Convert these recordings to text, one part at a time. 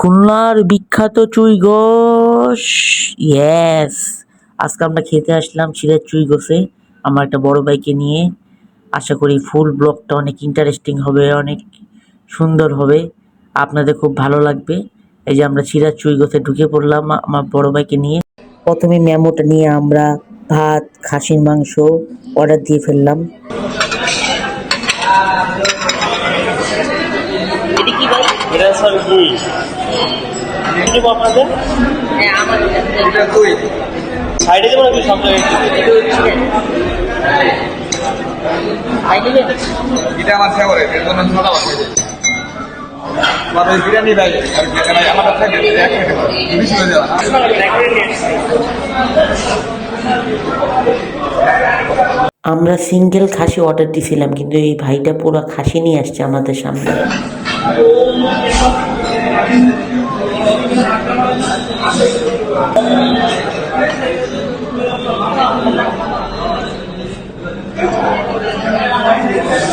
খুলনার বিখ্যাত চুই গোস ইয়েস আজকে আমরা খেতে আসলাম সিরাজ চুই গোসে আমার একটা বড় ভাইকে নিয়ে। আশা করি ফুল ব্লগটা অনেক ইন্টারেস্টিং হবে অনেক সুন্দর হবে। আপনাদের খুব ভালো লাগবে। এই যে আমরা সিরাজ চুই গোসে ঢুকে পড়লাম আমার বড় ভাইকে নিয়ে। প্রথমে মেমোটা নিয়ে আমরা ভাত খাসির মাংস অর্ডার দিয়ে ফেললাম। এটি কি ভাই? এটা স্যার আপনাদের? আমার এটা দই সাইডে দেবো নাকি সব জায়গায় এটা আমার ফেভারিট এর জন্য সাদা ভাত খাইছে আমার ওই বিরিয়ানি ভাই আর কি ভাই আমার থাকে এক খেতে পারে বেশি যাবে আমরা সিঙ্গেল খাসি অর্ডার দিয়েছিলাম কিন্তু এই ভাইটা পুরো খাসি নিয়ে আসছে আমাদের সামনে।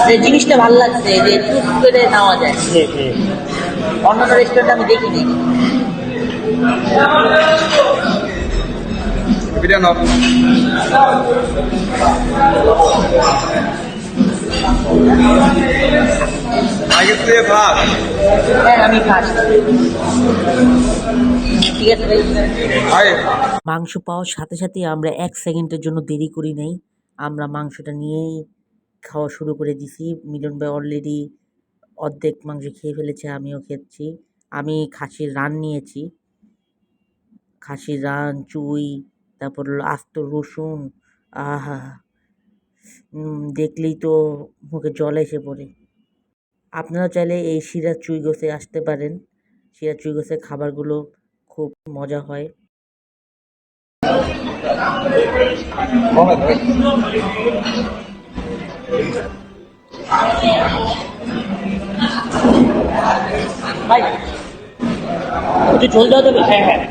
যে জিনিসটা ভালো লাগছে যে চুপ করে নেওয়া যায়। অন্যান্য রেস্টুরেন্ট আমি দেখিনি। বিরিয়ানি আগে তুই ভাত হ্যাঁ আমি ফার্স্ট ঠিক আছে মাংস পাওয়ার সাথে সাথে আমরা এক সেকেন্ডের জন্য দেরি করি নাই। আমরা মাংসটা নিয়েই খাওয়া শুরু করে দিছি। মিলন ভাই অলরেডি অর্ধেক মাংস খেয়ে ফেলেছে আমিও খেয়েছি। আমি খাসির রান নিয়েছি। খাসির রান চুই তারপর আস্ত রসুন। আহা। দেখলেই তো মুখে জল এসে পড়ে। আপনারা চাইলে এই শিরা চুই গোসে আসতে পারেন। শিরা চুই গোসের খাবারগুলো খুব মজা হয়। ভাই ঝোল দেওয়া যাবে? হ্যাঁ হ্যাঁ।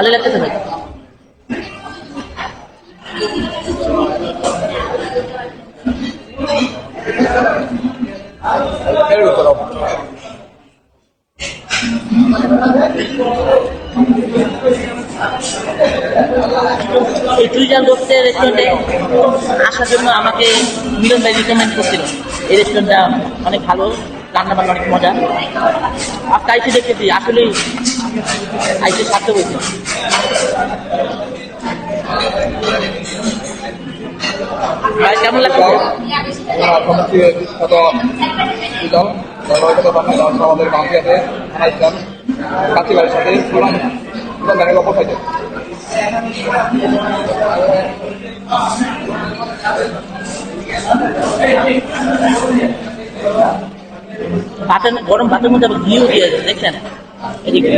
ভালো লাগতেছে ভাই এই টুইজার করতে রেস্টুরেন্টে আসার জন্য আমাকে মিলন ভাই রিকমেন্ড করছিল। এই রেস্টুরেন্টটা অনেক ভালো রান্না বান্না অনেক মজা। আজকে আইসে দেখতেছি আসলেই আইসে সাথে বলছে ভাই কেমন লাগছে আমাদের বাকি বাড়ির সাথে পুরান পুরান গানের গল্প গরম ভাতের মধ্যে ঘিও দিয়েছে এদিকে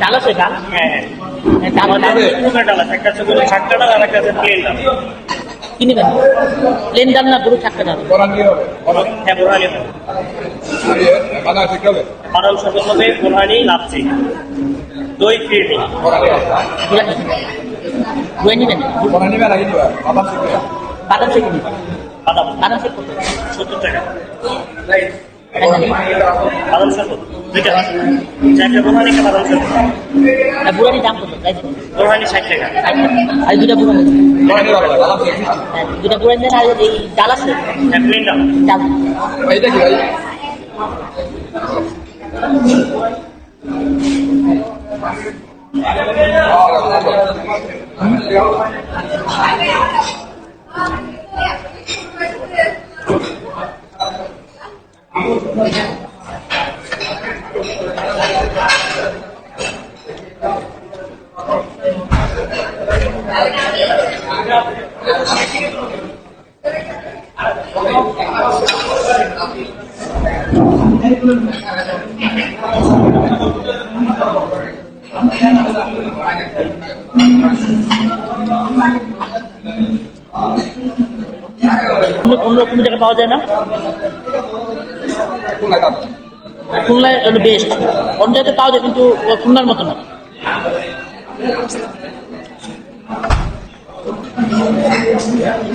ডাল আছে ডাল হ্যাঁ হ্যাঁ হ্যাঁ, হ্যাঁ গুয়ে নেবেন? বাদাম শেখ নেবেন বাদাম বাদাম শেখ কত সত্তর টাকা? বাদাম শরবত দুইটা চারটা বোরহানি একটা বাদাম আর বুড়ানি দাম কত? বোরহানি ষাট টাকা। আর দুটা হ্যাঁ, দুটা দেন আর এই ডাল আছে? হ্যাঁ প্লেন ডাল। ডাল। এইটা কি ভাই? অন্য অন্য কোনো জায়গায় পাওয়া যায় না? লাগা খুলনায় বেস্ট অন্য জায়গায় পাওয়া যায়, কিন্তু খুলনার মতো না।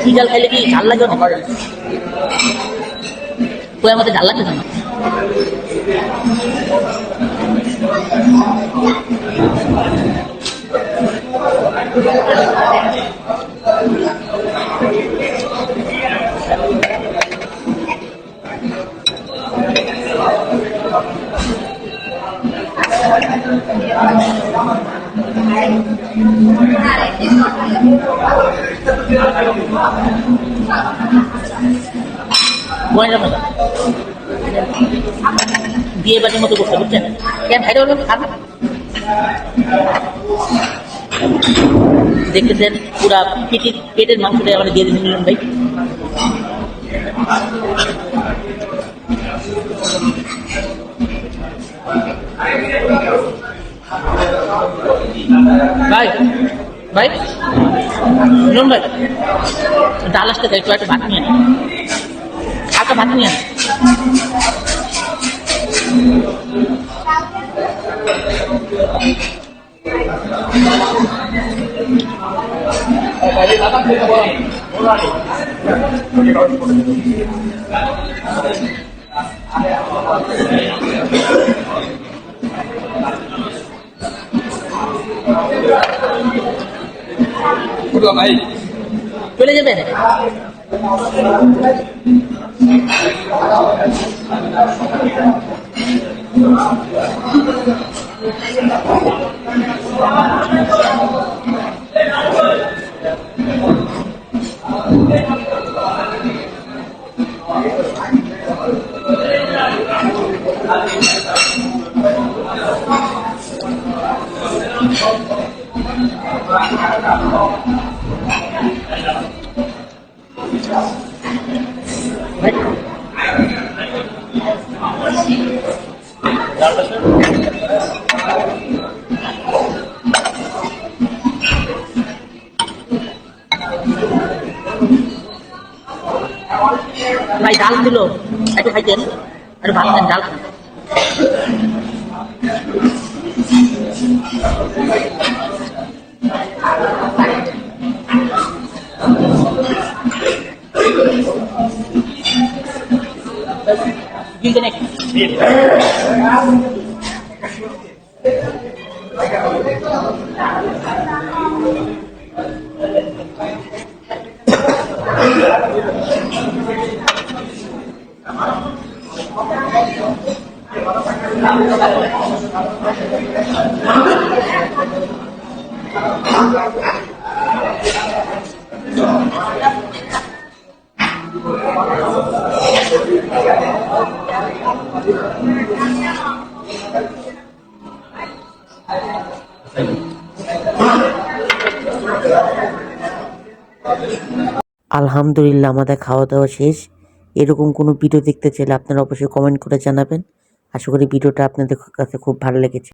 কি জাল খাইলে কি ঝাল লাগে কোয়ার মধ্যে ঝাল লাগছে না? গোয়েন্দার মতো। বিয়ে বাড়ির মতো করতে বুঝছেন? কেন খাইতে পারবেন খান দেখতেছেন, পুরা পেটের পেটের মাংসটা আমাদের দিয়ে দিন মিলন ভাই। ভাই ভাই মিলন ভাই ডাল আসতে একটু একটা ভাত নিয়ে একটা ভাত নিয়ে বুঝলাম ভাই চলে যাবেন ভাই ভাই ডাল দিল একটু খাইতেন একটু ভাত দেন ডাল খান। গিলতে নাকি আলহামদুলিল্লাহ, আমাদের খাওয়া দাওয়া শেষ। এরকম কোনো ভিডিও দেখতে চাইলে আপনারা অবশ্যই কমেন্ট করে জানাবেন। আশা করি ভিডিওটা আপনাদের কাছে খুব ভালো লেগেছে।